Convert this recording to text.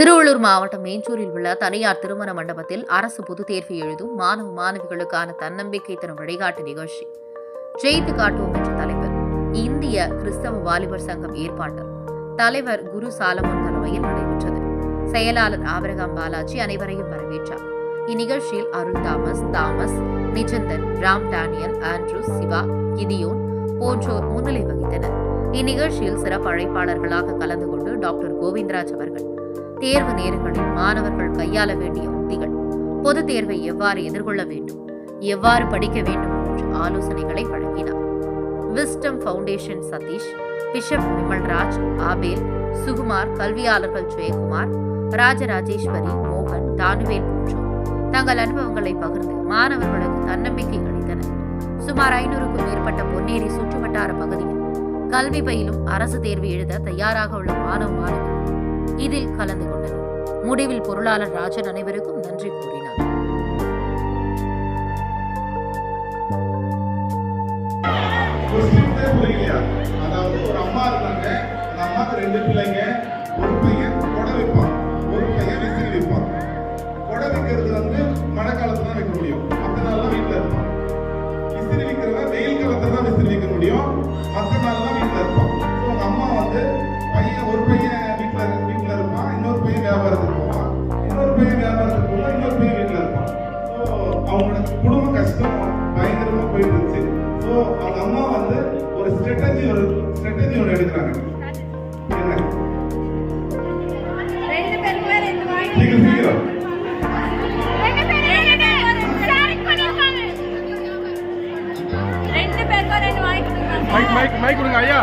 திருவள்ளூர் மாவட்டம் மேஞ்சூரில் உள்ள தனியார் திருமண மண்டபத்தில் அரசு பொதுத் தேர்வு எழுதும் மாணவ மாணவிகளுக்கான தன்னம்பிக்கை தரும் வழிகாட்டு நிகழ்ச்சி. ஜெயித்து காட்டுவோம் என்ற தலைவர் இந்திய கிறிஸ்தவ வாலிபர் சங்கம் ஏற்பாட்டு. தலைவர் குரு சாலமன் தலைமையில் நடைபெற்றது. செயலாளர் ஆபரகாம் பாலாஜி அனைவரையும் வரவேற்றார். இந்நிகழ்ச்சியில் Arul Thomas Thomas Nijanthan Ram Daniel Andrews Siva Gideon போன்றோர் முன்னிலை வகித்தனர். இந்நிகழ்ச்சியில் சிறப்பு அழைப்பாளர்களாக கலந்து கொண்டு டாக்டர் கோவிந்தராஜ் அவர்கள் தேர்வு நேரங்களில் மாணவர்கள் கையாள வேண்டிய உத்திகள். பொது தேர்வை எவ்வாறு எதிர்கொள்ள வேண்டும்? எவ்வாறு படிக்க வேண்டும் என்று ஆலோசனைகளை வழங்கினார். Wisdom foundation Satish bishop Vimalraj Abel Sukumar கல்வியாளர்கள் ஜெயக்குமார் ராஜராஜேஸ்வரி மோகன் தானுவேல் போன்றோர். தங்கள் அனுபவங்களை பகிர்ந்து மாணவர்களுக்கு தன்னம்பிக்கை அளித்தனர். சுமார் ஐநூறுக்கும் மேற்பட்ட பொன்னேரி சுற்றுவட்டார பகுதியில் கல்வி பயிலும் அரசு தேர்வு எழுத தயாராக உள்ள மாணவ மாணவிகள் இதில் கலந்து கொண்டனர். முடிவில் பொருளாளர் ராஜன் அனைவருக்கும் நன்றி கூறினார். அதாவது ஒரு அம்மா இருக்காங்க அந்த அம்மாக்கு ரெண்டு பிள்ளைங்க ஒரு பையன் கொடை வைப்பான் ஒரு பையன் விசிறி வைப்பான் கொடை வைக்கிறது வந்து மழை காலத்துல தான் வைக்க முடியும். மற்ற நாள்லாம் வீட்டில் இருப்பான். விசிறி வைக்கிறவன் வெயில் காலத்துல தான் விசிறி வைக்க முடியும். மற்ற வாங்கி கொடுத்தாங்க மைக் மைக் மைக் கொடுங்க ஐயா.